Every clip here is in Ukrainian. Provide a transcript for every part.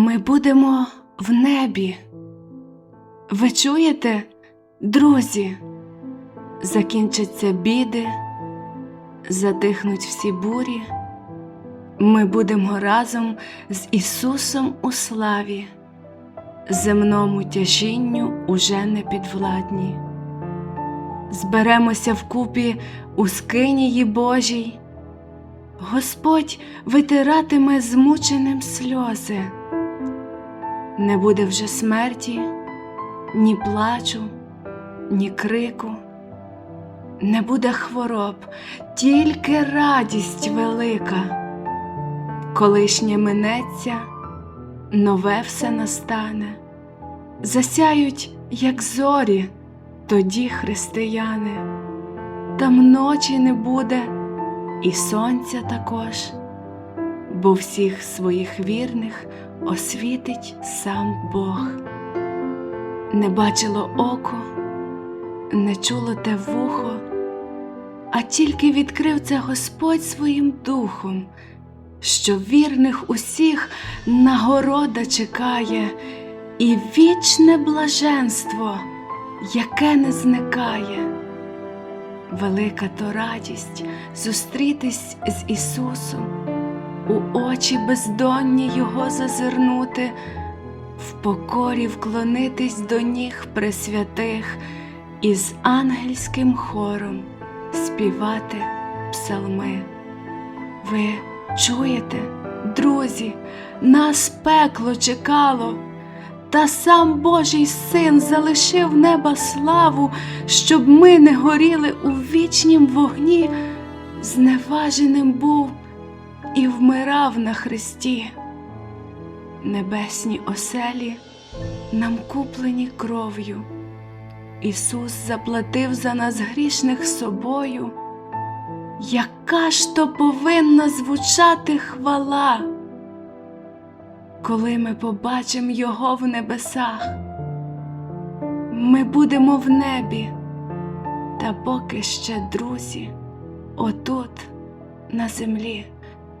Ми будемо в небі. Ви чуєте, друзі? Закінчаться біди, затихнуть всі бурі. Ми будемо разом з Ісусом у славі, земному тяжінню уже не підвладні. Зберемося вкупі у скинії Божій. Господь витиратиме змученим сльози. Не буде вже смерті, ні плачу, ні крику, не буде хвороб, тільки радість велика. Колишнє минеться, нове все настане, засяють, як зорі, тоді християни, там ночі не буде і сонця також, бо всіх своїх вірних освітить сам Бог. Не бачило око, не чуло те вухо, а тільки відкрив це Господь своїм духом, що вірних усіх нагорода чекає, і вічне блаженство, яке не зникає. Велика то радість зустрітись з Ісусом, у очі бездонні Його зазирнути, в покорі вклонитись до ніг пресвятих і з ангельським хором співати псалми. Ви чуєте, друзі, нас пекло чекало. Та сам Божий син залишив неба славу, щоб ми не горіли у вічнім вогні, зневаженим був і вмирав на хресті. Небесні оселі нам куплені кров'ю. Ісус заплатив за нас грішних собою. Яка ж то повинна звучати хвала? коли ми побачимо Його в небесах. Ми будемо в небі, та поки ще, друзі, отут, на землі,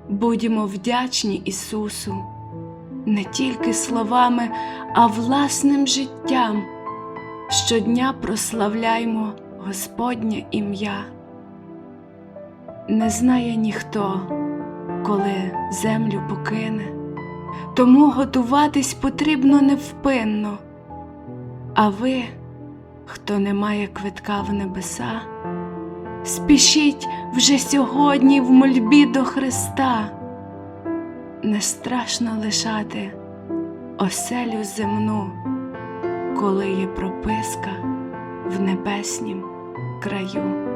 будемо вдячні Ісусу, не тільки словами, а власним життям. Щодня прославляймо Господнє ім'я. Не знає ніхто, коли землю покине тому готуватись потрібно невпинно. А ви, хто не має квитка в небеса, спішіть вже сьогодні в мольбі до Христа. Не страшно лишати оселю земну, коли є прописка в небеснім краю.